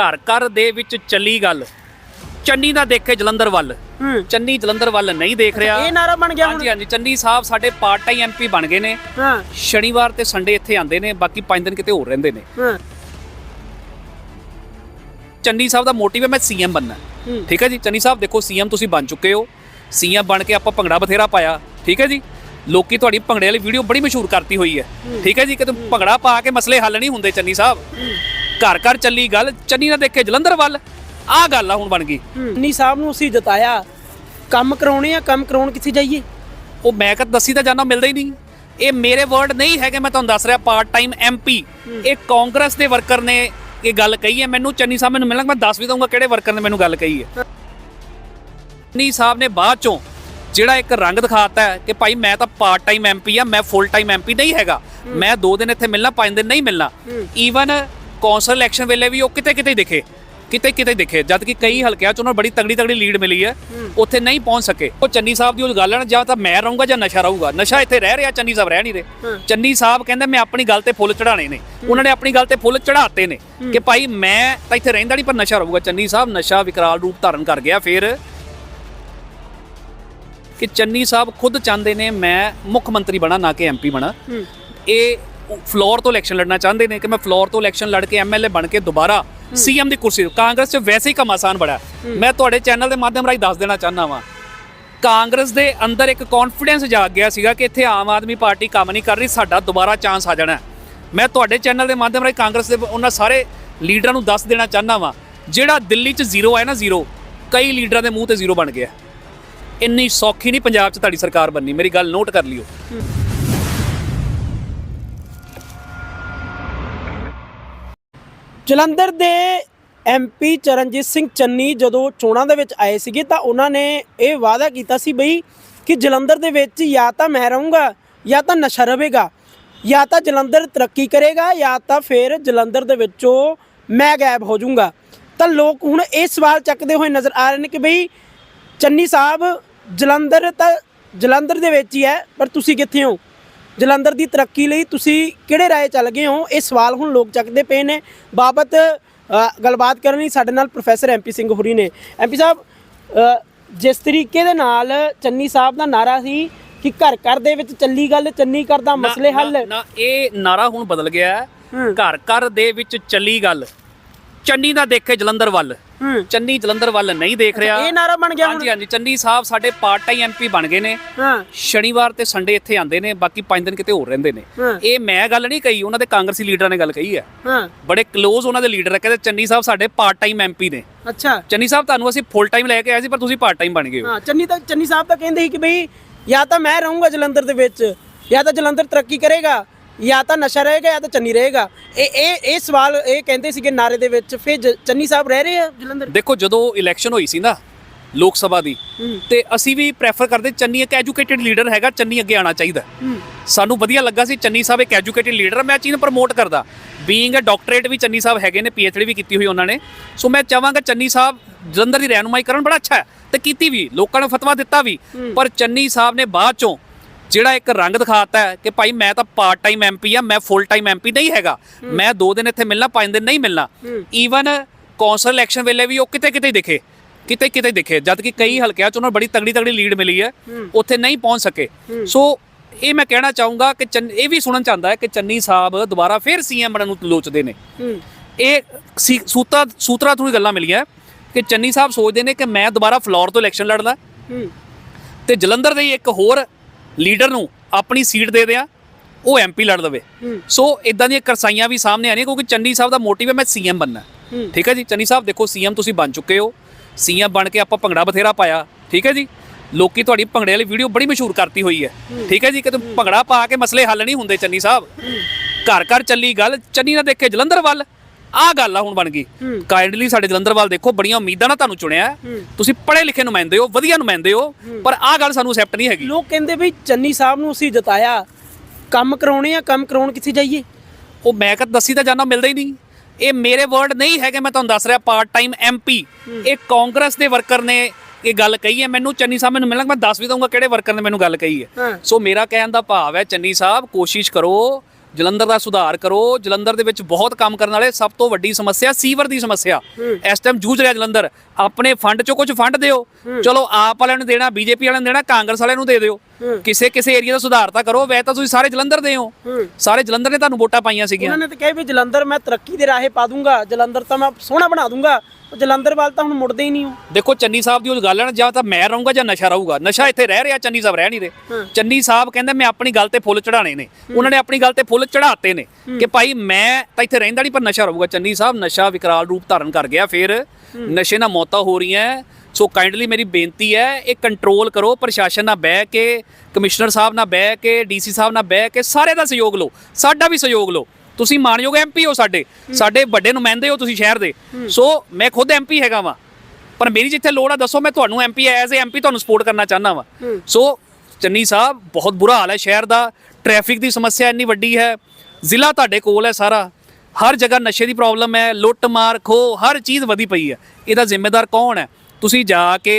ਘਰ ਘਰ ਦੇ ਵਿੱਚ ਚੱਲੀ ਗੱਲ। ਚੰਨੀ ਦਾ ਦੇਖੇ ਜਲੰਧਰ ਵੱਲ। ਹੂੰ। ਚੰਨੀ ਜਲੰਧਰ ਵੱਲ ਨਹੀਂ ਦੇਖ ਰਿਹਾ। ਇਹ ਨਾਰਾ ਬਣ ਗਿਆ ਹੁਣ। ਹਾਂਜੀ ਹਾਂਜੀ ਚੰਨੀ ਸਾਹਿਬ ਸਾਡੇ ਪਾਰਟ ਟਾਈਮ ਐਮਪੀ ਬਣ ਗਏ ਨੇ। ਹਾਂ। ਸ਼ਨੀਵਾਰ ਤੇ ਸੰਡੇ ਇੱਥੇ ਆਉਂਦੇ ਨੇ ਬਾਕੀ 5 ਦਿਨ ਕਿਤੇ ਹੋਰ ਰਹਿੰਦੇ ਨੇ। ਹਾਂ। ਚੰਨੀ ਸਾਹਿਬ ਦਾ ਮੋਟਿਵ ਹੈ ਮੈਂ ਸੀਐਮ ਬਣਨਾ ਹੂੰ। ਠੀਕ ਹੈ ਜੀ? ਚੰਨੀ ਸਾਹਿਬ ਦੇਖੋ ਸੀਐਮ ਤੁਸੀਂ ਬਣ ਚੁੱਕੇ ਹੋ। ਸੀਐਮ ਬਣ ਕੇ ਆਪਾਂ ਭੰਗੜਾ ਬਥੇਰਾ ਪਾਇਆ। ਠੀਕ ਹੈ ਜੀ? ਲੋਕੀ ਤੁਹਾਡੀ ਭੰਗੜੇ ਵਾਲੀ ਵੀਡੀਓ ਬੜੀ ਮਸ਼ਹੂਰ ਕਰਤੀ ਹੋਈ ਹੈ। ਠੀਕ ਹੈ ਜੀ? ਕਿ ਭੰਗੜਾ ਪਾ ਕੇ ਮਸਲੇ ਹੱਲ ਨਹੀਂ ਹੁੰਦੇ ਚੰਨੀ ਸਾਹਿਬ। ਘਰ ਘਰ ਚੱਲੀ ਗੱਲ ਚੰਨੀ ਨਾ ਦੇਖੇ ਜਲੰਧਰ ਵੱਲ ਆਹ ਗੱਲ ਆ ਹੁਣ ਬਣ ਗਈ। ਨੀ ਸਾਹਿਬ ਨੂੰ ਅਸੀਂ ਜਿਤਾਇਆ। ਕੰਮ ਕਰਾਉਣੇ ਆ ਕੰਮ ਕਰਾਉਣ ਕਿੱਥੇ ਜਾਈਏ? ਉਹ ਮੈਂ ਕਦ ਦੱਸੀ ਤਾਂ ਜਾਣਾ ਮਿਲਦਾ ਹੀ ਨਹੀਂ। ਇਹ ਮੇਰੇ ਵਰਡ ਨਹੀਂ ਹੈਗੇ ਮੈਂ ਤੁਹਾਨੂੰ ਦੱਸ ਰਿਹਾ ਪਾਰਟ ਟਾਈਮ ਐਮਪੀ ਇਹ ਕਾਂਗਰਸ ਦੇ ਵਰਕਰ ਨੇ ਇਹ ਗੱਲ ਕਹੀ ਹੈ। ਮੈਨੂੰ ਚੰਨੀ ਸਾਹਿਬ ਮੈਨੂੰ ਮਿਲਣਗੇ ਮੈਂ ਦੱਸ ਵੀ ਦਊਂਗਾ ਕਿਹੜੇ ਵਰਕਰ ਨੇ ਮੈਨੂੰ ਗੱਲ ਕਹੀ ਹੈ। ਚੰਨੀ ਸਾਹਿਬ ਨੇ ਬਾਅਦ ਚੋਂ ਜਿਹੜਾ ਇੱਕ ਰੰਗ ਦਿਖਾਤਾ ਹੈ ਕਿ ਭਾਈ ਮੈਂ ਤਾਂ ਪਾਰਟ ਟਾਈਮ ਐਮਪੀ ਆ ਮੈਂ ਫੁੱਲ ਟਾਈਮ ਐਮਪੀ ਨਹੀਂ ਹੈਗਾ। ਮੈਂ 2 ਦਿਨ ਇੱਥੇ ਮਿਲਣਾ 5 ਦਿਨ ਨਹੀਂ ਮਿਲਣਾ। ਈਵਨ ਕੌਂਸਲ ਇਲੈਕਸ਼ਨ ਵੇਲੇ ਵੀ ਉਹ ਕਿਤੇ ਕਿਤੇ ਦਿਖੇ ਕਿਤੇ ਕਿਤੇ ਦਿਖੇ। ਜਦ ਕਿ ਕਈ ਹਲਕਿਆਂ 'ਚ ਉਹਨਾਂ ਨੂੰ ਬੜੀ ਤਗੜੀ ਤਗੜੀ ਲੀਡ ਮਿਲੀ ਹੈ ਉੱਥੇ ਨਹੀਂ ਪਹੁੰਚ ਸਕੇ। ਉਹ ਚੰਨੀ ਸਾਹਿਬ ਦੀ ਉਹ ਗੱਲ ਹੈ ਜਾਂ ਤਾਂ ਮੈਂ ਰਹੂੰਗਾ ਜਾਂ ਨਸ਼ਾ ਰਹੂਗਾ। ਨਸ਼ਾ ਇੱਥੇ ਰਹਿ ਰਿਹਾ ਚੰਨੀ ਸਾਹਿਬ ਰਹਿ ਨਹੀਂ ਰਹੇ। ਚੰਨੀ ਸਾਹਿਬ ਕਹਿੰਦੇ ਮੈਂ ਆਪਣੀ ਗੱਲ ਤੇ ਫੁੱਲ ਚੜਾਣੇ ਨੇ। ਉਹਨਾਂ ਨੇ ਆਪਣੀ ਗੱਲ ਤੇ ਫੁੱਲ ਚੜਾਤੇ ਨੇ ਕਿ ਭਾਈ ਮੈਂ ਤਾਂ ਇੱਥੇ ਰਹਿੰਦਾ ਨਹੀਂ ਪਰ ਨਸ਼ਾ ਰਹੂਗਾ। ਚੰਨੀ ਸਾਹਿਬ ਨਸ਼ਾ ਵਿਕਰਾਲ ਰੂਪ ਧਾਰਨ ਕਰ ਗਿਆ ਫਿਰ ਕਿ ਚੰਨੀ ਸਾਹਿਬ ਖੁਦ ਚਾਹੁੰਦੇ ਨੇ ਮੈਂ ਮੁੱਖ ਮੰਤਰੀ ਬਣਾ ਨਾ ਕਿ ਐਮਪੀ ਬਣਾ। ਇਹ ਫਲੋਰ ਤੋਂ ਇਲੈਕਸ਼ਨ ਲੜਨਾ ਚਾਹੁੰਦੇ ਨੇ ਕਿ ਮੈਂ ਫਲੋਰ ਤੋਂ ਇਲੈਕਸ਼ਨ ਲੜ ਕੇ ਐਮਐਲਏ ਬਣ ਕੇ ਦੁਬਾਰਾ ਸੀਐਮ ਦੀ ਕੁਰਸੀ ਕਾਂਗਰਸ 'ਚ ਵੈਸੇ ਹੀ ਕੰਮ ਆਸਾਨ ਬੜਾ। ਮੈਂ ਤੁਹਾਡੇ ਚੈਨਲ ਦੇ ਮਾਧਿਅਮ ਰਾਹੀਂ ਦੱਸ ਦੇਣਾ ਚਾਹੁੰਦਾ ਵਾਂ। ਕਾਂਗਰਸ ਦੇ ਅੰਦਰ ਇੱਕ ਕੌਨਫੀਡੈਂਸ ਜਾਗ ਗਿਆ ਸੀਗਾ ਕਿ ਇੱਥੇ ਆਮ ਆਦਮੀ ਪਾਰਟੀ ਕੰਮ ਨਹੀਂ ਕਰ ਰਹੀ ਸਾਡਾ ਦੁਬਾਰਾ ਚਾਂਸ ਆ ਜਾਣਾ। ਮੈਂ ਤੁਹਾਡੇ ਚੈਨਲ ਦੇ ਮਾਧਿਅਮ ਰਾਹੀਂ ਕਾਂਗਰਸ ਦੇ ਉਹਨਾਂ ਸਾਰੇ ਲੀਡਰਾਂ ਨੂੰ ਦੱਸ ਦੇਣਾ ਚਾਹੁੰਦਾ ਵਾਂ ਜਿਹੜਾ ਦਿੱਲੀ 'ਚ ਜ਼ੀਰੋ ਹੈ ਨਾ ਜ਼ੀਰੋ ਕਈ ਲੀਡਰਾਂ ਦੇ ਮੂੰਹ ਤੇ ਜ਼ੀਰੋ ਬਣ ਗਿਆ। ਇੰਨੀ ਸੌਖੀ ਨਹੀਂ ਪੰਜਾਬ 'ਚ ਤੁਹਾਡੀ ਸਰਕਾਰ ਬੰਨੀ ਮੇਰੀ ਗੱਲ ਨੋਟ ਕਰ ਲਿਓ। ਜਲੰਧਰ ਦੇ ਐਮਪੀ ਚਰਨਜੀਤ ਸਿੰਘ ਚੰਨੀ ਜਦੋਂ ਚੋਣਾਂ ਦੇ ਵਿੱਚ ਆਏ ਸੀਗੇ ਤਾਂ ਉਹਨਾਂ ਨੇ ਇਹ ਵਾਅਦਾ ਕੀਤਾ ਸੀ ਬਈ ਕਿ ਜਲੰਧਰ ਦੇ ਵਿੱਚ ਜਾਂ ਤਾਂ ਮੈਂ ਰਹੂੰਗਾ ਜਾਂ ਤਾਂ ਨਸ਼ਾ ਰਵੇਗਾ, ਜਾਂ ਤਾਂ ਜਲੰਧਰ ਤਰੱਕੀ ਕਰੇਗਾ, ਜਾਂ ਤਾਂ ਫਿਰ ਜਲੰਧਰ ਦੇ ਵਿੱਚੋਂ ਮੈਂ ਗਾਇਬ ਹੋ ਜਾਊਂਗਾ। ਤਾਂ ਲੋਕ ਹੁਣ ਇਹ ਸਵਾਲ ਚੱਕਦੇ ਹੋਏ ਨਜ਼ਰ ਆ ਰਹੇ ਨੇ ਕਿ ਬਈ ਚੰਨੀ ਸਾਹਿਬ, ਜਲੰਧਰ ਤਾਂ ਜਲੰਧਰ ਦੇ ਵਿੱਚ ਹੀ ਹੈ, ਪਰ ਤੁਸੀਂ ਕਿੱਥੇ ਹੋ? ਜਲੰਧਰ ਦੀ ਤਰੱਕੀ ਲਈ ਤੁਸੀਂ ਕਿਹੜੇ ਰਾਏ ਚੱਲ ਗਏ ਹੋ? ਇਹ ਸਵਾਲ ਹੁਣ ਲੋਕ ਚੱਕਦੇ ਪਏ ਨੇ। ਬਾਬਤ ਗੱਲਬਾਤ ਕਰਨ ਲਈ ਸਾਡੇ ਨਾਲ ਪ੍ਰੋਫੈਸਰ ਐਮਪੀ ਸਿੰਘ ਹੁਰੀ ਨੇ। ਐਮਪੀ ਸਾਹਿਬ ਜਿਸ ਤਰੀਕੇ ਦੇ ਨਾਲ ਚੰਨੀ ਸਾਹਿਬ ਦਾ ਨਾਰਾ ਸੀ ਕਿ ਘਰ ਘਰ ਦੇ ਵਿੱਚ ਚੱਲੀ ਗੱਲ ਚੰਨੀ ਕਰਦਾ ਮਸਲੇ ਹੱਲ। ਨਾ ਇਹ ਨਾਰਾ ਹੁਣ ਬਦਲ ਗਿਆ। ਘਰ ਘਰ ਦੇ ਵਿੱਚ ਚੱਲੀ ਗੱਲ। ਚੰਨੀ ਦਾ ਦੇਖੇ ਜਲੰਧਰ ਵੱਲ। ਚੰਨੀ ਜਲੰਧਰ ਵੱਲ ਨਹੀਂ ਦੇਖ ਰਿਹਾ। ਇਹ ਨਾਰਾ ਬਣ ਗਿਆ ਹਾਂਜੀ ਹਾਂਜੀ ਚੰਨੀ ਸਾਹਿਬ ਸਾਡੇ ਪਾਰਟ ਟਾਈਮ ਐਮਪੀ ਬਣ ਗਏ ਨੇ। ਸ਼ਨੀਵਾਰ ਤੇ ਸੰਡੇ ਇੱਥੇ ਆਉਂਦੇ ਨੇ ਬਾਕੀ 5 ਦਿਨ ਕਿਤੇ ਹੋਰ ਰਹਿੰਦੇ ਨੇ। ਇਹ ਮੈਂ ਗੱਲ ਨਹੀਂ ਕਹੀ ਉਹਨਾਂ ਦੇ ਕਾਂਗਰਸੀ ਲੀਡਰਾਂ ਨੇ ਗੱਲ ਕਹੀ ਹੈ। ਬੜੇ ক্লোਜ਼ ਉਹਨਾਂ ਦੇ ਲੀਡਰ ਕਹਿੰਦੇ ਚੰਨੀ ਸਾਹਿਬ ਸਾਡੇ ਪਾਰਟ ਟਾਈਮ ਐਮਪੀ ਨੇ। ਅੱਛਾ। ਚੰਨੀ ਸਾਹਿਬ ਤੁਹਾਨੂੰ ਅਸੀਂ ਫੁੱਲ ਟਾਈਮ ਲੈ ਕੇ ਆਏ ਸੀ ਪਰ ਤੁਸੀਂ ਪਾਰਟ ਟਾਈਮ ਬਣ ਗਏ ਹੋ। ਹਾਂ ਚੰਨੀ ਤਾਂ ਚੰਨੀ ਸਾਹਿਬ ਤਾਂ ਕਹਿੰਦੇ ਸੀ ਕਿ ਬਈ ਜਾਂ ਤਾਂ ਮੈਂ ਰਹੂੰਗਾ ਜਲੰਧਰ ਦੇ ਵਿੱਚ ਜਾਂ ਤਾਂ ਜਲੰਧਰ ਤਰੱਕੀ ਕਰੇਗਾ। ਜਾਂ ਤਾਂ ਨਸ਼ਾ ਰਹੇਗਾ ਜਾਂ ਤਾਂ ਚੰਨੀ ਰਹੇਗਾ। ਇਹ ਇਹ ਇਹ ਸਵਾਲ ਇਹ ਕਹਿੰਦੇ ਸੀਗੇ ਨਾਰੇ ਦੇ ਵਿੱਚ। ਫਿਰ ਜ- ਚੰਨੀ ਸਾਹਿਬ ਰਹਿ ਰਹੇ ਆ ਜਲੰਧਰ? ਦੇਖੋ ਜਦੋਂ ਇਲੈਕਸ਼ਨ ਹੋਈ ਸੀ ਨਾ ਲੋਕ ਸਭਾ ਦੀ ਤੇ ਅਸੀਂ ਵੀ ਪ੍ਰੈਫਰ ਕਰਦੇ ਚੰਨੀ ਇੱਕ ਐਜੂਕੇਟਿਡ ਲੀਡਰ ਹੈਗਾ ਚੰਨੀ ਅੱਗੇ ਆਉਣਾ ਚਾਹੀਦਾ। ਸਾਨੂੰ ਵਧੀਆ ਲੱਗਾ ਸੀ ਚੰਨੀ ਸਾਹਿਬ ਇੱਕ ਐਜੂਕੇਟਿਡ ਲੀਡਰ ਮੈਂ ਇਹ ਚੀਜ਼ ਨੂੰ ਪ੍ਰਮੋਟ ਕਰਦਾ। ਬੀਇੰਗ ਅ ਡਾਕਟਰੇਟ ਵੀ ਚੰਨੀ ਸਾਹਿਬ ਹੈਗੇ ਨੇ ਪੀਐਚਡੀ ਵੀ ਕੀਤੀ ਹੋਈ ਉਹਨਾਂ ਨੇ। ਸੋ ਮੈਂ ਚਾਹਾਂਗਾ ਚੰਨੀ ਸਾਹਿਬ ਜਲੰਧਰ ਦੀ ਰਹਿਨੁਮਾਈ ਕਰਨ ਬੜਾ ਅੱਛਾ ਹੈ ਤੇ ਕੀਤੀ ਵੀ ਲੋਕਾਂ ਨੂੰ ਫਤਵਾ ਦਿੱਤਾ ਵੀ। ਪਰ ਚੰਨੀ ਸਾਹਿਬ ਨੇ ਬਾਅਦ ਚੋਂ ਜਿਹੜਾ ਇੱਕ ਰੰਗ ਦਿਖਾਤਾ ਹੈ ਕਿ ਭਾਈ ਮੈਂ ਤਾਂ ਪਾਰਟ ਟਾਈਮ ਐਮਪੀ ਆ ਮੈਂ ਫੁੱਲ ਟਾਈਮ ਐਮਪੀ ਨਹੀਂ ਹੈਗਾ। ਮੈਂ 2 ਦਿਨ ਇੱਥੇ ਮਿਲਣਾ 5 ਦਿਨ ਨਹੀਂ ਮਿਲਣਾ। ਈਵਨ ਕੌਂਸਲ ਇਲੈਕਸ਼ਨ ਵੇਲੇ ਵੀ ਉਹ ਕਿਤੇ ਕਿਤੇ ਦਿਖੇ। ਕਿਤੇ ਕਿਤੇ ਦਿਖੇ। ਜਦ ਕਿ ਕਈ ਹਲਕਿਆਂ 'ਚ ਉਹਨਾਂ ਨੂੰ ਬੜੀ ਤਗੜੀ ਤਗੜੀ ਲੀਡ ਮਿਲੀ ਹੈ। ਉੱਥੇ ਨਹੀਂ ਪਹੁੰਚ ਸਕੇ। ਸੋ ਇਹ ਮੈਂ ਕਹਿਣਾ ਚਾਹੂੰਗਾ ਕਿ ਇਹ ਵੀ ਸੁਣਨ ਚਾਹੁੰਦਾ ਹੈ ਕਿ ਚੰਨੀ ਸਾਹਿਬ ਦੁਬਾਰਾ ਫਿਰ ਸੀਐਮ ਬਣਨ ਨੂੰ ਲੋਚਦੇ ਨੇ। ਇਹ ਸੂਤਰਾ ਸੂਤਰਾ ਤੋਂ ਹੀ ਗੱਲਾਂ ਮਿਲੀਆਂ ਕਿ ਚੰਨੀ ਸਾਹਿਬ ਸੋਚਦੇ ਨੇ ਕਿ ਮੈਂ ਦੁਬਾਰਾ ਫਲੋਰ ਤੋਂ ਇਲੈਕਸ਼ਨ ਲੜਦਾ ਤੇ ਜਲੰਧਰ ਦੇ ਇੱਕ ਹੋਰ ਲੀਡਰ ਨੂੰ ਆਪਣੀ ਸੀਟ ਦੇ ਦਿਆਂ ਉਹ ਐਮਪੀ ਲੜ ਲਵੇ ਸੋ ਇਦਾਂ ਦੀਆਂ ਕਰਸਾਈਆਂ ਵੀ ਸਾਹਮਣੇ ਆ ਰਹੀਆਂ ਕਿਉਂਕਿ ਚੰਨੀ ਸਾਹਿਬ ਦਾ ਮੋਟਿਵ ਹੈ ਮੈਂ ਸੀਐਮ ਬਣਨਾ ਠੀਕ ਹੈ ਜੀ? ਚੰਨੀ ਸਾਹਿਬ ਦੇਖੋ ਸੀਐਮ ਤੁਸੀਂ ਬਣ ਚੁੱਕੇ ਹੋ। ਸੀਐਮ ਬਣ ਕੇ ਆਪਾਂ ਭੰਗੜਾ ਬਥੇਰਾ ਪਾਇਆ ਠੀਕ ਹੈ ਜੀ? ਲੋਕੀ ਤੁਹਾਡੀ ਭੰਗੜੇ ਵਾਲੀ ਵੀਡੀਓ ਬੜੀ ਮਸ਼ਹੂਰ ਕਰਤੀ ਹੋਈ ਹੈ। ਠੀਕ ਹੈ ਜੀ? ਕਿ ਭੰਗੜਾ ਪਾ ਕੇ ਮਸਲੇ ਹੱਲ ਨਹੀਂ ਹੁੰਦੇ ਚੰਨੀ ਸਾਹਿਬ। ਘਰ ਘਰ ਚੱਲੀ ਗੱਲ ਚੰਨੀ ਨਾ ਦੇਖੇ ਜਲੰਧਰ ਵੱਲ। ਆਹ ਗੱਲ ਆ ਹੁਣ ਬਣ ਗਈ। ਕਾਈਂਡਲੀ ਸਾਡੇ ਜਲੰਧਰ ਵੱਲ ਦੇਖੋ ਬੜੀਆਂ ਉਮੀਦਾਂ ਨਾਲ ਤੁਹਾਨੂੰ ਚੁਣਿਆ। ਤੁਸੀਂ ਪੜ੍ਹੇ ਲਿਖੇ ਨੁਮਾਇੰਦੇ ਹੋ ਵਧੀਆ ਨੁਮਾਇੰਦੇ ਹੋ ਪਰ ਆਹ ਗੱਲ ਸਾਨੂੰ ਐਕਸੈਪਟ ਨਹੀਂ ਹੈਗੀ। ਲੋਕ ਕਹਿੰਦੇ ਵੀ ਚੰਨੀ ਸਾਹਿਬ ਨੂੰ ਅਸੀਂ ਜਿਤਾਇਆ। ਕੰਮ ਕਰਾਉਣੇ ਆ ਕੰਮ ਕਰਾਉਣ ਕਿੱਥੇ ਜਾਈਏ? ਉਹ ਮੈਂ ਕਦ ਦੱਸੀ ਤਾਂ ਜਾਣਾ ਮਿਲਦਾ ਹੀ ਨਹੀਂ। ਇਹ ਮੇਰੇ ਵਰਡ ਨਹੀਂ ਹੈਗੇ ਮੈਂ ਤੁਹਾਨੂੰ ਦੱਸ ਰਿਹਾ ਪਾਰਟ ਟਾਈਮ ਐਮਪੀ ਇਹ ਕਾਂਗਰਸ ਦੇ ਵਰਕਰ ਨੇ ਇਹ ਗੱਲ ਕਹੀ ਹੈ। ਮੈਨੂੰ ਚੰਨੀ ਸਾਹਿਬ ਮੈਨੂੰ ਮਿਲਣਗੇ ਮੈਂ ਦੱਸ ਵੀ ਦਊਂਗਾ ਕਿਹੜੇ ਵਰਕਰ ਨੇ ਮੈਨੂੰ ਗੱਲ ਕਹੀ। ਹੈ। ਸੋ ਮੇਰਾ ਕਹਿਣ ਦਾ ਭਾਵ ਹੈ ਚੰਨੀ ਸਾਹਿਬ ਕੋਸ਼ਿਸ਼ ਕਰੋ ਜਲੰਧਰ ਦਾ ਸੁਧਾਰ ਕਰੋ। ਜਲੰਧਰ ਦੇ ਵਿੱਚ ਬਹੁਤ ਕੰਮ ਕਰਨ ਵਾਲੇ ਸਭ ਤੋਂ ਵੱਡੀ ਸਮੱਸਿਆ ਸੀਵਰ ਦੀ ਸਮੱਸਿਆ। ਇਸ ਟਾਈਮ ਜੂਝ ਰਿਹਾ ਜਲੰਧਰ। ਆਪਣੇ ਫੰਡ ਚੋਂ ਕੁਝ ਫੰਡ ਦਿਓ। ਚਲੋ ਆਪ ਵਾਲਿਆਂ ਨੂੰ ਦੇਣਾ ਬੀਜੇਪੀ ਵਾਲਿਆਂ ਨੂੰ ਦੇਣਾ ਕਾਂਗਰਸ ਵਾਲਿਆਂ ਨੂੰ ਦੇ ਦਿਓ। ਕਿਸੇ ਕਿਸੇ ਏਰੀਆ ਦਾ ਸੁਧਾਰ ਤਾਂ ਕਰੋ। ਵੈ ਤਾਂ ਤੁਸੀਂ ਸਾਰੇ ਜਲੰਧਰ ਦੇ ਹੋ। ਸਾਰੇ ਜਲੰਧਰ ਨੇ ਤੁਹਾਨੂੰ ਵੋਟਾਂ ਪਾਈਆਂ ਸੀਗੀਆਂ। ਉਹਨਾਂ ਨੇ ਤਾਂ ਕਿਹਾ ਵੀ ਜਲੰਧਰ ਮੈਂ ਤਰੱਕੀ ਦੇ ਰਾਹੇ ਪਾ ਦੂੰਗਾ। ਜਲੰਧਰ ਤਾਂ ਮੈਂ ਸੋਹਣਾ ਬਣਾ ਦੂੰਗਾ। ਉਹ ਜਲੰਧਰ ਵੱਲ ਤਾਂ ਹੁਣ ਮੁੜਦੇ ਹੀ ਨਹੀਂ ਹੋ ਦੇਖੋ ਚੰਨੀ ਸਾਹਿਬ ਦੀ ਉਹ ਗੱਲ ਹੈ ਨਾ ਜਾਂ ਤਾਂ ਮੈਂ ਰਹੂੰਗਾ ਜਾਂ ਨਸ਼ਾ ਰਹੂਗਾ। ਨਸ਼ਾ ਇੱਥੇ ਰਹਿ ਰਿਹਾ ਚੰਨੀ ਸਾਹਿਬ ਰਹਿ ਨਹੀਂ ਰਹੇ। ਚੰਨੀ ਸਾਹਿਬ ਕਹਿੰਦੇ ਮੈਂ ਆਪਣੀ ਗੱਲ ਤੇ ਫੁੱਲ ਚੜਾਣੇ ਨੇ। ਉਹਨਾਂ ਨੇ ਆਪਣੀ ਗੱਲ ਤੇ ਫੁੱਲ ਚੜਾਤੇ ਨੇ ਕਿ ਭਾਈ ਮੈਂ ਤਾਂ ਇੱਥੇ ਰਹਿੰਦਾ ਨਹੀਂ ਪਰ ਨਸ਼ਾ ਰਹੂਗਾ। ਚੰਨੀ ਸਾਹਿਬ ਨਸ਼ਾ ਵਿਕਰਾਲ ਰੂਪ ਧਾਰਨ ਕਰ ਗਿਆ ਫਿਰ ਨਸ਼ੇ ਨਾਲ ਮੌਤਾਂ ਹੋ ਰਹੀਆਂ। ਸੋ ਕਾਈਂਡਲੀ ਮੇਰੀ ਬੇਨਤੀ ਹੈ ਇਹ ਕੰਟਰੋਲ ਕਰੋ ਪ੍ਰਸ਼ਾਸਨ ਨਾਲ ਬਹਿ ਕੇ ਕਮਿਸ਼ਨਰ ਸਾਹਿਬ ਨਾਲ ਬਹਿ ਕੇ ਡੀਸੀ ਸਾਹਿਬ ਨਾਲ ਬਹਿ ਕੇ ਸਾਰੇ ਦਾ ਸਹਿਯੋਗ ਲਓ। ਸਾਡਾ ਵੀ ਸਹਿਯੋਗ ਲਓ। ਤੁਸੀਂ ਮਾਨਯੋਗ ਐਮਪੀ ਹੋ ਸਾਡੇ ਸਾਡੇ ਵੱਡੇ ਨੁਮਾਇੰਦੇ ਹੋ ਤੁਸੀਂ ਸ਼ਹਿਰ ਦੇ। ਸੋ ਮੈਂ ਖੁਦ ਐਮਪੀ ਹੈਗਾ ਵਾਂ। ਪਰ ਮੇਰੀ ਜਿੱਥੇ ਲੋੜ ਆ ਦੱਸੋ ਮੈਂ ਤੁਹਾਨੂੰ ਐਮਪੀ ਐਜ਼ ਐਮਪੀ ਤੁਹਾਨੂੰ ਸਪੋਰਟ ਕਰਨਾ ਚਾਹੁੰਦਾ ਵਾਂ। ਸੋ ਚੰਨੀ ਸਾਹਿਬ ਬਹੁਤ ਬੁਰਾ ਹਾਲ ਹੈ ਸ਼ਹਿਰ ਦਾ। ਟ੍ਰੈਫਿਕ ਦੀ ਸਮੱਸਿਆ ਇੰਨੀ ਵੱਡੀ ਹੈ। ਜ਼ਿਲ੍ਹਾ ਤੁਹਾਡੇ ਕੋਲ ਹੈ ਸਾਰਾ। ਹਰ ਜਗ੍ਹਾ ਨਸ਼ੇ ਦੀ ਪ੍ਰੋਬਲਮ ਹੈ ਲੁੱਟ ਮਾਰ ਖੋ ਹਰ ਚੀਜ਼ ਵਧੀ ਪਈ ਹੈ। ਇਹਦਾ ਜ਼ਿੰਮੇਦਾਰ ਕੌਣ ਹੈ? ਤੁਸੀਂ ਜਾ ਕੇ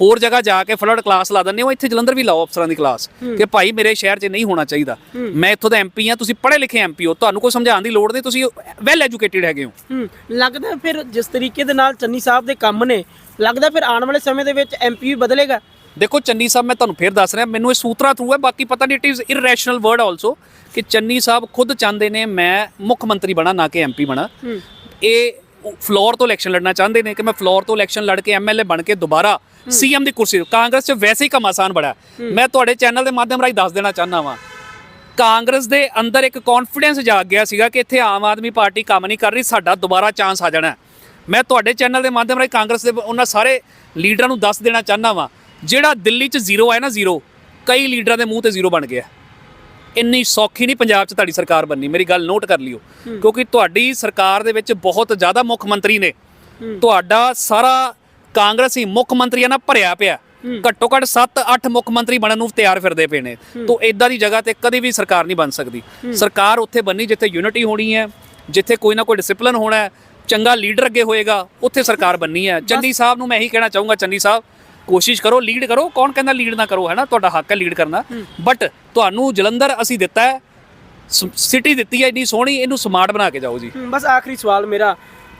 ਹੋਰ ਜਗ੍ਹਾ ਜਾ ਕੇ ਫਲੱਡ ਕਲਾਸ ਲਾ ਦਿੰਦੇ ਹੋ ਇੱਥੇ ਜਲੰਧਰ ਵੀ ਲਾਓ ਅਫਸਰਾਂ ਦੀ ਕਲਾਸ ਕਿ ਭਾਈ ਮੇਰੇ ਸ਼ਹਿਰ 'ਚ ਨਹੀਂ ਹੋਣਾ ਚਾਹੀਦਾ। ਮੈਂ ਇੱਥੋਂ ਦਾ ਐਮਪੀ ਆ ਤੁਸੀਂ ਪੜ੍ਹੇ ਲਿਖੇ ਐਮਪੀ ਹੋ ਤੁਹਾਨੂੰ ਕੋਈ ਸਮਝਾਉਣ ਦੀ ਲੋੜ ਨਹੀਂ ਤੁਸੀਂ ਵੈਲ ਐਜੂਕੇਟਿਡ ਹੈਗੇ ਹੋ। ਲੱਗਦਾ ਫਿਰ ਜਿਸ ਤਰੀਕੇ ਦੇ ਨਾਲ ਚੰਨੀ ਸਾਹਿਬ ਦੇ ਕੰਮ ਨੇ ਲੱਗਦਾ ਫਿਰ ਆਉਣ ਵਾਲੇ ਸਮੇਂ ਦੇ ਵਿੱਚ ਐਮਪੀ ਵੀ ਬਦਲੇਗਾ? ਦੇਖੋ ਚੰਨੀ ਸਾਹਿਬ ਮੈਂ ਤੁਹਾਨੂੰ ਫੇਰ ਦੱਸ ਰਿਹਾ ਮੈਨੂੰ ਇਹ ਸੂਤਰਾ ਥਰੂ ਹੈ ਬਾਕੀ ਪਤਾ ਨਹੀਂ it is irrational word also ਕਿ ਚੰਨੀ ਸਾਹਿਬ ਖੁਦ ਚਾਹੁੰਦੇ ਨੇ ਮੈਂ ਮੁੱਖ ਮੰਤਰੀ ਬਣਾ ਨਾ ਕਿ ਐਮਪੀ ਬਣਾ। ਇਹ ਫਲੋਰ ਤੋਂ ਇਲੈਕਸ਼ਨ ਲੜਨਾ ਚਾਹੁੰਦੇ ਨੇ ਕਿ ਮੈਂ ਫਲੋਰ ਤੋਂ ਇਲੈਕਸ਼ਨ ਲੜ ਕੇ ਐਮਐਲਏ ਬਣ ਕੇ ਦੁਬਾਰਾ ਸੀਐਮ ਦੀ ਕੁਰਸੀ ਕਾਂਗਰਸ 'ਚ ਵੈਸੇ ਹੀ ਕੰਮ ਆਸਾਨ ਬੜਾ। ਮੈਂ ਤੁਹਾਡੇ ਚੈਨਲ ਦੇ ਮਾਧਿਅਮ ਰਾਹੀਂ ਦੱਸ ਦੇਣਾ ਚਾਹੁੰਦਾ ਵਾਂ। ਕਾਂਗਰਸ ਦੇ ਅੰਦਰ ਇੱਕ ਕੌਨਫੀਡੈਂਸ ਜਾਗ ਗਿਆ ਸੀਗਾ ਕਿ ਇੱਥੇ ਆਮ ਆਦਮੀ ਪਾਰਟੀ ਕੰਮ ਨਹੀਂ ਕਰ ਰਹੀ ਸਾਡਾ ਦੁਬਾਰਾ ਚਾਂਸ ਆ ਜਾਣਾ। ਮੈਂ ਤੁਹਾਡੇ ਚੈਨਲ ਦੇ ਮਾਧਿਅਮ ਰਾਹੀਂ ਕਾਂਗਰਸ ਦੇ ਉਹਨਾਂ ਸਾਰੇ ਲੀਡਰਾਂ ਨੂੰ ਦੱਸ ਦੇਣਾ ਚਾਹੁੰਦਾ ਵਾਂ। ਜਿਹੜਾ ਦਿੱਲੀ 'ਚ ਜ਼ੀਰੋ ਹੈ ਨਾ ਜ਼ੀਰੋ ਕਈ ਲੀਡਰਾਂ ਦੇ ਮੂੰਹ ਤੇ ਜ਼ੀਰੋ ਬਣ ਗਿਆ। ਇੰਨੀ ਸੌਖੀ ਨਹੀਂ ਪੰਜਾਬ 'ਚ ਤੁਹਾਡੀ ਸਰਕਾਰ ਬੰਨੀ ਮੇਰੀ ਗੱਲ ਨੋਟ ਕਰ ਲਿਓ। ਕਿਉਂਕਿ ਤੁਹਾਡੀ ਸਰਕਾਰ ਦੇ ਵਿੱਚ ਬਹੁਤ ਜ਼ਿਆਦਾ ਮੁੱਖ ਮੰਤਰੀ ਨੇ। ਤੁਹਾਡਾ ਸਾਰਾ ਕਾਂਗਰਸੀ ਮੁੱਖ ਮੰਤਰੀਆਂ ਨਾਲ ਭਰਿਆ ਪਿਆ। ਘੱਟੋ ਘੱਟ 7-8 ਮੁੱਖ ਮੰਤਰੀ ਬਣਨ ਨੂੰ ਤਿਆਰ ਫਿਰਦੇ ਪਏ ਨੇ। ਤੋਂ ਇਦਾਂ ਦੀ ਜਗ੍ਹਾ ਤੇ ਕਦੇ ਵੀ ਸਰਕਾਰ ਨਹੀਂ ਬਣ ਸਕਦੀ। ਸਰਕਾਰ ਉੱਥੇ ਬੰਨੀ ਜਿੱਥੇ ਯੂਨਿਟੀ ਹੋਣੀ ਹੈ ਜਿੱਥੇ ਕੋਈ ਨਾ ਕੋਈ ਡਿਸਪਲਿਨ ਹੋਣਾ ਹੈ ਚੰਗਾ ਲੀਡਰ ਅੱਗੇ ਹੋਏਗਾ ਉੱਥੇ ਸਰਕਾਰ ਬੰਨੀ ਹੈ। ਚੰਨੀ ਸਾਹਿਬ ਨੂੰ ਮੈਂ ਇਹੀ ਕਹਿਣਾ ਚਾਹੂੰਗਾ ਚੰਨੀ ਸਾਹਿਬ ਕੋਸ਼ਿਸ਼ ਕਰੋ ਲੀਡ ਕਰੋ ਕੌਣ ਕਹਿੰਦਾ ਲੀਡ ਨਾ ਕਰੋ ਹੈ ਨਾ? ਤੁਹਾਡਾ ਹੱਕ ਹੈ ਲੀਡ ਕਰਨਾ। ਬਟ ਤੁਹਾਨੂੰ ਜਲੰਧਰ ਅਸੀਂ ਦਿੱਤਾ ਹੈ ਸਿਟੀ ਦਿੱਤੀ ਹੈ ਇੰਨੀ ਸੋਹਣੀ ਇਹਨੂੰ ਸਮਾਰਟ ਬਣਾ ਕੇ ਜਾਓ ਜੀ। ਬਸ ਆਖਰੀ ਸਵਾਲ ਮੇਰਾ।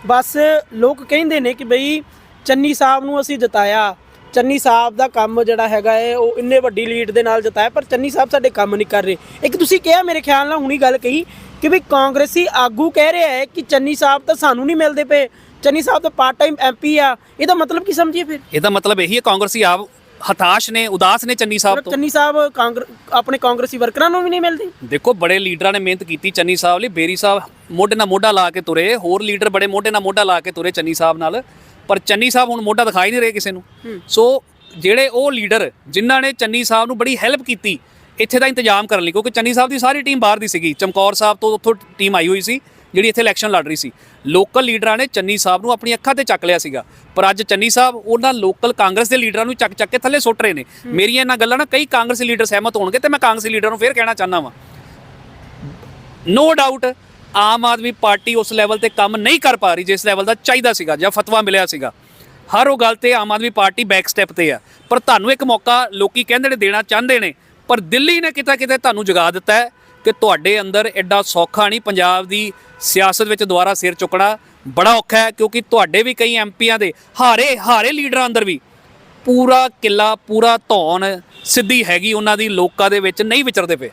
ਬਸ ਲੋਕ ਕਹਿੰਦੇ ਨੇ ਕਿ ਬਈ ਚੰਨੀ ਸਾਹਿਬ ਨੂੰ ਅਸੀਂ ਜਿਤਾਇਆ। ਚੰਨੀ ਸਾਹਿਬ ਦਾ ਕੰਮ ਜਿਹੜਾ ਹੈਗਾ ਹੈ ਉਹ ਇੰਨੇ ਵੱਡੀ ਲੀਡ ਦੇ ਨਾਲ ਜਿਤਾਇਆ ਪਰ ਚੰਨੀ ਸਾਹਿਬ ਸਾਡੇ ਕੰਮ ਨਹੀਂ ਕਰ ਰਹੇ। ਇੱਕ ਤੁਸੀਂ ਕਿਹਾ ਮੇਰੇ ਖਿਆਲ ਨਾਲ ਹੁਣੀ ਗੱਲ ਕਹੀ ਕਿ ਵੀ ਕਾਂਗਰਸੀ ਆਗੂ ਕਹਿ ਰਿਹਾ ਹੈ ਕਿ ਚੰਨੀ ਸਾਹਿਬ ਤਾਂ ਸਾਨੂੰ ਨਹੀਂ ਮਿਲਦੇ ਪਏ। ਚੰਨੀ ਸਾਹਿਬ ਤਾਂ ਪਾਰਟ ਟਾਈਮ ਐਮਪੀ ਆ। ਇਹਦਾ ਮਤਲਬ ਕੀ ਸਮਝੀਏ ਫਿਰ? ਇਹਦਾ ਮਤਲਬ ਇਹੀ ਹੈ ਕਾਂਗਰਸੀ ਆਪ ਹਤਾਸ਼ ਨੇ ਉਦਾਸ ਨੇ ਚੰਨੀ ਸਾਹਿਬ ਤੋਂ। ਚੰਨੀ ਸਾਹਿਬ ਕਾਂਗਰ ਆਪਣੇ ਕਾਂਗਰਸੀ ਵਰਕਰਾਂ ਨੂੰ ਵੀ ਨਹੀਂ ਮਿਲਦੀ? ਦੇਖੋ ਬੜੇ ਲੀਡਰਾਂ ਨੇ ਮਿਹਨਤ ਕੀਤੀ ਚੰਨੀ ਸਾਹਿਬ ਲਈ। ਬੇਰੀ ਸਾਹਿਬ ਮੋਢੇ ਨਾਲ ਮੋਢਾ ਲਾ ਕੇ ਤੁਰੇ ਹੋਰ ਲੀਡਰ ਬੜੇ ਮੋਢੇ ਨਾਲ ਮੋਢਾ ਲਾ ਕੇ ਤੁਰੇ ਚੰਨੀ ਸਾਹਿਬ ਨਾਲ। ਪਰ ਚੰਨੀ ਸਾਹਿਬ ਹੁਣ ਮੋਢਾ ਦਿਖਾਈ ਨਹੀਂ ਰਹੇ ਕਿਸੇ ਨੂੰ। ਸੋ ਜਿਹੜੇ ਉਹ ਲੀਡਰ ਜਿਨ੍ਹਾਂ ਨੇ ਚੰਨੀ ਸਾਹਿਬ ਨੂੰ ਬੜੀ ਹੈਲਪ ਕੀਤੀ ਇੱਥੇ ਦਾ ਇੰਤਜ਼ਾਮ ਕਰਨ ਲਈ ਕਿਉਂਕਿ ਚੰਨੀ ਸਾਹਿਬ ਦੀ ਸਾਰੀ ਟੀਮ ਬਾਹਰ ਦੀ ਸੀਗੀ। ਚਮਕੌਰ ਸਾਹਿਬ ਤੋਂ ਉੱਥੋਂ ਟੀਮ ਆਈ ਹੋਈ ਸੀ। ਜਿਹੜੀ ਇੱਥੇ ਇਲੈਕਸ਼ਨ ਲੜ ਰਹੀ ਸੀ। ਲੋਕਲ ਲੀਡਰਾਂ ਨੇ ਚੰਨੀ ਸਾਹਿਬ ਨੂੰ ਆਪਣੀ ਅੱਖਾਂ ਤੇ ਚੱਕ ਲਿਆ ਸੀਗਾ। ਪਰ ਅੱਜ ਚੰਨੀ ਸਾਹਿਬ ਉਹਨਾਂ ਲੋਕਲ ਕਾਂਗਰਸ ਦੇ ਲੀਡਰਾਂ ਨੂੰ ਚੱਕ ਚੱਕ ਕੇ ਥੱਲੇ ਸੁੱਟ ਰਹੇ ਨੇ। ਮੇਰੀਆਂ ਇਹਨਾਂ ਗੱਲਾਂ ਨਾਲ ਕਈ ਕਾਂਗਰਸੀ ਲੀਡਰ ਸਹਿਮਤ ਹੋਣਗੇ ਤੇ ਮੈਂ ਕਾਂਗਰਸੀ ਲੀਡਰ ਨੂੰ ਫੇਰ ਕਹਿਣਾ ਚਾਹੁੰਦਾ ਵਾਂ। No doubt Aam Aadmi party ਉਸ ਲੈਵਲ ਤੇ ਕੰਮ ਨਹੀਂ ਕਰ ਪਾ ਰਹੀ, ਜਿਸ ਲੈਵਲ ਦਾ ਚਾਹੀਦਾ ਸੀਗਾ ਜਾਂ ਫਤਵਾ ਮਿਲਿਆ ਸੀਗਾ। ਹਰ ਉਹ ਗੱਲ ਤੇ Aam Aadmi party back step ਤੇ ਆ। ਪਰ ਤੁਹਾਨੂੰ ਇੱਕ ਮੌਕਾ ਲੋਕੀ ਕਹਿੰਦੇ ਨੇ, ਦੇਣਾ ਚਾਹੁੰਦੇ ਨੇ, ਪਰ ਦਿੱਲੀ ਨੇ ਕਿਤੇ ਕਿਤੇ ਤੁਹਾਨੂੰ ਜਗਾ ਦਿੱਤਾ ਹੈ। ਕਿ ਤੁਹਾਡੇ ਅੰਦਰ ਐਡਾ ਸੌਖਾ ਨਹੀਂ ਪੰਜਾਬ ਦੀ ਸਿਆਸਤ ਵਿੱਚ ਦੁਬਾਰਾ ਸਿਰ ਚੁੱਕਣਾ ਬੜਾ ਔਖਾ ਹੈ, ਕਿਉਂਕਿ ਤੁਹਾਡੇ ਵੀ ਕਈ ਐਮਪੀਆਂ ਦੇ ਹਾਰੇ ਹਾਰੇ ਲੀਡਰਾਂ ਅੰਦਰ ਵੀ ਪੂਰਾ ਕਿੱਲਾ, ਪੂਰਾ ਧੌਣ ਸਿੱਧੀ ਹੈਗੀ ਉਹਨਾਂ ਦੀ ਲੋਕਾਂ ਦੇ ਵਿੱਚ, ਨਹੀਂ ਵਿਚਰਦੇ ਪਏ।